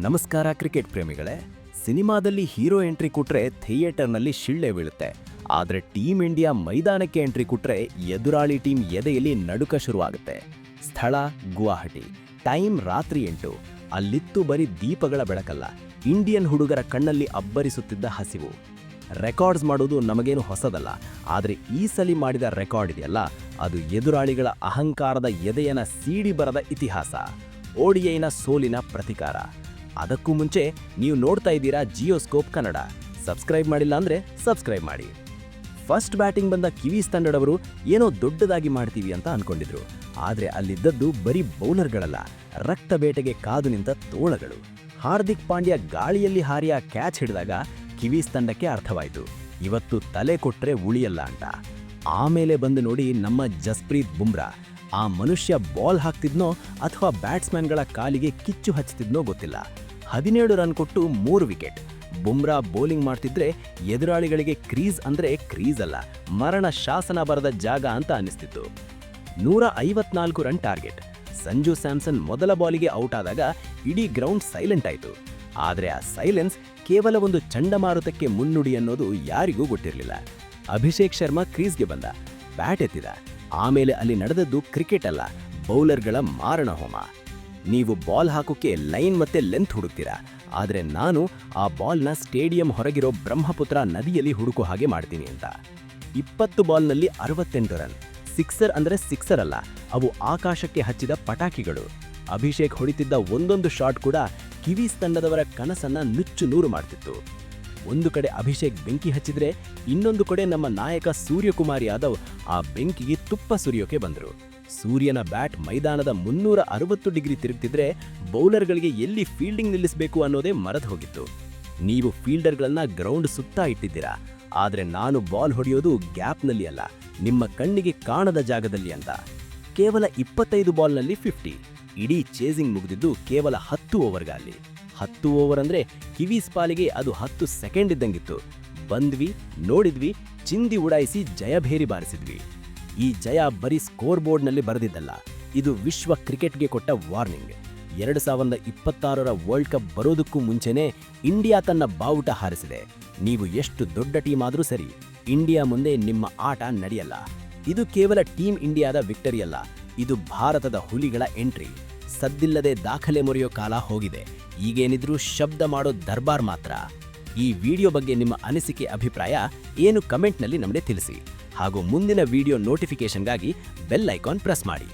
ನಮಸ್ಕಾರ ಕ್ರಿಕೆಟ್ ಪ್ರೇಮಿಗಳೇ, ಸಿನಿಮಾದಲ್ಲಿ hero entry ಕೊಟ್ರೆ ಥಿಯೇಟರ್ನಲ್ಲಿ ಶಿಳ್ಳೆ ಬೀಳುತ್ತೆ. ಆದರೆ ಟೀಮ್ ಇಂಡಿಯಾ ಮೈದಾನಕ್ಕೆ ಎಂಟ್ರಿ ಕೊಟ್ರೆ ಎದುರಾಳಿ ಟೀಮ್ ಎದೆಯಲ್ಲಿ ನಡುಕ ಶುರುವಾಗುತ್ತೆ. ಸ್ಥಳ ಗುವಾಹಟಿ, ಟೈಮ್ ರಾತ್ರಿ ಎಂಟು. ಅಲ್ಲಿತ್ತು ಬರೀ ದೀಪಗಳ ಬೆಳಕಲ್ಲ, ಇಂಡಿಯನ್ ಹುಡುಗರ ಕಣ್ಣಲ್ಲಿ ಅಬ್ಬರಿಸುತ್ತಿದ್ದ ಹಸಿವು. ರೆಕಾರ್ಡ್ಸ್ ಮಾಡೋದು ನಮಗೇನು ಹೊಸದಲ್ಲ, ಆದರೆ ಈ ಸಲಿ ಮಾಡಿದ ರೆಕಾರ್ಡ್ ಇದೆಯಲ್ಲ, ಅದು ಎದುರಾಳಿಗಳ ಅಹಂಕಾರದ ಎದೆಯನ ಸೀಡಿ ಬರದ ಇತಿಹಾಸ. ಓಡಿಐನ ಸೋಲಿನ ಪ್ರತಿಕಾರ. ಅದಕ್ಕೂ ಮುಂಚೆ ನೀವು ನೋಡ್ತಾ ಇದ್ದೀರಾ ಜಿಯೋಸ್ಕೋಪ್ ಕನ್ನಡ. ಸಬ್ಸ್ಕ್ರೈಬ್ ಮಾಡಿಲ್ಲ ಅಂದ್ರೆ ಸಬ್ಸ್ಕ್ರೈಬ್ ಮಾಡಿ. ಫಸ್ಟ್ ಬ್ಯಾಟಿಂಗ್ ಬಂದ ಕಿವೀಸ್ ತಂಡದವರು ಏನೋ ದೊಡ್ಡದಾಗಿ ಮಾಡ್ತೀವಿ ಅಂತ ಅನ್ಕೊಂಡಿದ್ರು. ಆದ್ರೆ ಅಲ್ಲಿದ್ದದ್ದು ಬರೀ ಬೌಲರ್ಗಳಲ್ಲ, ರಕ್ತ ಬೇಟೆಗೆ ಕಾದು ನಿಂತ ತೋಳಗಳು. ಹಾರ್ದಿಕ್ ಪಾಂಡ್ಯ ಗಾಳಿಯಲ್ಲಿ ಹಾರಿಯ ಕ್ಯಾಚ್ ಹಿಡಿದಾಗ ಕಿವೀಸ್ ತಂಡಕ್ಕೆ ಅರ್ಥವಾಯಿತು. ಇವತ್ತು ತಲೆ ಕೊಟ್ರೆ ಉಳಿಯಲ್ಲ ಅಂತ. ಆಮೇಲೆ ಬಂದು ನೋಡಿ ನಮ್ಮ ಜಸ್ಪ್ರೀತ್ ಬುಮ್ರಾ. ಆ ಮನುಷ್ಯ ಬಾಲ್ ಹಾಕ್ತಿದ್ನೋ ಅಥವಾ ಬ್ಯಾಟ್ಸ್ಮನ್ಗಳ ಕಾಲಿಗೆ ಕಿಚ್ಚು ಹಚ್ತಿದ್ನೋ ಗೊತ್ತಿಲ್ಲ. ಹದಿನೇಳು ರನ್ ಕೊಟ್ಟು ಮೂರು ವಿಕೆಟ್. ಬುಮ್ರಾ ಬೌಲಿಂಗ್ ಮಾಡ್ತಿದ್ರೆ ಎದುರಾಳಿಗಳಿಗೆ ಕ್ರೀಸ್ ಅಂದ್ರೆ ಕ್ರೀಸ್ ಅಲ್ಲ, ಮರಣ ಶಾಸನ ಬರದ ಜಾಗ ಅಂತ ಅನಿಸ್ತಿತ್ತು. ನೂರ ಐವತ್ನಾಲ್ಕು ರನ್ ಟಾರ್ಗೆಟ್. ಸಂಜು ಸ್ಯಾಮ್ಸನ್ ಮೊದಲ ಬಾಲಿಗೆ ಔಟ್ ಆದಾಗ ಇಡೀ ಗ್ರೌಂಡ್ ಸೈಲೆಂಟ್ ಆಯಿತು. ಆದರೆ ಆ ಸೈಲೆನ್ಸ್ ಕೇವಲ ಒಂದು ಚಂಡಮಾರುತಕ್ಕೆ ಮುನ್ನುಡಿ ಅನ್ನೋದು ಯಾರಿಗೂ ಗೊತ್ತಿರಲಿಲ್ಲ. ಅಭಿಷೇಕ್ ಶರ್ಮಾ ಕ್ರೀಸ್ಗೆ ಬಂದ, ಬ್ಯಾಟ್ ಎತ್ತಿದ. ಆಮೇಲೆ ಅಲ್ಲಿ ನಡೆದದ್ದು ಕ್ರಿಕೆಟ್ ಅಲ್ಲ, ಬೌಲರ್ಗಳ ಮಾರಣ ಹೋಮ. ನೀವು ಬಾಲ್ ಹಾಕೋಕ್ಕೆ ಲೈನ್ ಮತ್ತೆ ಲೆಂತ್ ಹುಡುಕ್ತೀರಾ? ಆದರೆ ನಾನು ಆ ಬಾಲ್ನ ಸ್ಟೇಡಿಯಂ ಹೊರಗಿರೋ ಬ್ರಹ್ಮಪುತ್ರ ನದಿಯಲ್ಲಿ ಹುಡುಕೋ ಹಾಗೆ ಮಾಡ್ತೀನಿ ಅಂತ. ಇಪ್ಪತ್ತು ಬಾಲ್ನಲ್ಲಿ ಅರವತ್ತೆಂಟು ರನ್. ಸಿಕ್ಸರ್ ಅಂದರೆ ಸಿಕ್ಸರ್ ಅಲ್ಲ, ಅವು ಆಕಾಶಕ್ಕೆ ಹಚ್ಚಿದ ಪಟಾಕಿಗಳು. ಅಭಿಷೇಕ್ ಹೊಡಿತಿದ್ದ ಒಂದೊಂದು ಶಾಟ್ ಕೂಡ ಕಿವೀಸ್ ತಂಡದವರ ಕನಸನ್ನ ನುಚ್ಚು ನೂರು ಮಾಡ್ತಿತ್ತು. ಒಂದು ಕಡೆ ಅಭಿಷೇಕ್ ಬೆಂಕಿ ಹಚ್ಚಿದ್ರೆ, ಇನ್ನೊಂದು ಕಡೆ ನಮ್ಮ ನಾಯಕ ಸೂರ್ಯಕುಮಾರ್ ಯಾದವ್ ಆ ಬೆಂಕಿಗೆ ತುಪ್ಪ ಸುರಿಯೋಕೆ ಬಂದರು. ಸೂರ್ಯನ ಬ್ಯಾಟ್ ಮೈದಾನದ ಮುನ್ನೂರ ಅರವತ್ತು ಡಿಗ್ರಿ ತಿರುಗ್ತಿದ್ರೆ ಬೌಲರ್ಗಳಿಗೆ ಎಲ್ಲಿ ಫೀಲ್ಡಿಂಗ್ ನಿಲ್ಲಿಸಬೇಕು ಅನ್ನೋದೇ ಮರೆತು ಹೋಗಿತ್ತು. ನೀವು ಫೀಲ್ಡರ್ಗಳನ್ನ ಗ್ರೌಂಡ್ ಸುತ್ತ ಇಟ್ಟಿದ್ದೀರಾ? ಆದರೆ ನಾನು ಬಾಲ್ ಹೊಡೆಯೋದು ಗ್ಯಾಪ್ನಲ್ಲಿ ಅಲ್ಲ, ನಿಮ್ಮ ಕಣ್ಣಿಗೆ ಕಾಣದ ಜಾಗದಲ್ಲಿ ಅಂತ. ಕೇವಲ ಇಪ್ಪತ್ತೈದು ಬಾಲ್ನಲ್ಲಿ ಫಿಫ್ಟಿ ಇಡೀ ಚೇಸಿಂಗ್ ಮುಗಿದಿದ್ದು ಕೇವಲ ಹತ್ತು ಓವರ್ಗಾಲಿ ಹತ್ತು ಓವರ್ ಅಂದ್ರೆ ಕಿವೀಸ್ ಪಾಲಿಗೆ ಅದು ಹತ್ತು ಸೆಕೆಂಡ್ ಇದ್ದಂಗಿತ್ತು. ಬಂದ್ವಿ, ನೋಡಿದ್ವಿ, ಚಿಂದಿ ಉಡಾಯಿಸಿ ಜಯಭೇರಿ ಬಾರಿಸಿದ್ವಿ. ಈ ಜಯ ಬರೀ ಸ್ಕೋರ್ ಬೋರ್ಡ್ನಲ್ಲಿ ಬರೆದಿದ್ದಲ್ಲ, ಇದು ವಿಶ್ವ ಕ್ರಿಕೆಟ್ಗೆ ಕೊಟ್ಟ ವಾರ್ನಿಂಗ್. ಎರಡು ಸಾವಿರದ ಇಪ್ಪತ್ತಾರರ ವರ್ಲ್ಡ್ ಕಪ್ ಬರೋದಕ್ಕೂ ಮುಂಚೆನೇ ಇಂಡಿಯಾ ತನ್ನ ಬಾವುಟ ಹಾರಿಸಿದೆ. ನೀವು ಎಷ್ಟು ದೊಡ್ಡ ಟೀಮ್ ಆದರೂ ಸರಿ, ಇಂಡಿಯಾ ಮುಂದೆ ನಿಮ್ಮ ಆಟ ನಡೆಯಲ್ಲ. ಇದು ಕೇವಲ ಟೀಮ್ ಇಂಡಿಯಾದ ವಿಕ್ಟರಿ ಅಲ್ಲ, ಇದು ಭಾರತದ ಹುಲಿಗಳ ಎಂಟ್ರಿ ಸದ್ದಿಲ್ಲದೆ ದಾಖಲೆ ಮುರಿಯೋ ಕಾಲ ಹೋಗಿದೆ. ಈಗೇನಿದ್ರೂ ಶಬ್ದ ಮಾಡೋ ದರ್ಬಾರ್ ಮಾತ್ರ. ಈ ವಿಡಿಯೋ ಬಗ್ಗೆ ನಿಮ್ಮ ಅನಿಸಿಕೆ, ಅಭಿಪ್ರಾಯ, ಏನು ಕಮೆಂಟ್ನಲ್ಲಿ ನಮಗೆ ತಿಳಿಸಿ. ಹಾಗೂ ಮುಂದಿನ ವಿಡಿಯೋ ನೋಟಿಫಿಕೇಷನ್ಗಾಗಿ ಬೆಲ್ ಐಕಾನ್ ಪ್ರೆಸ್ ಮಾಡಿ.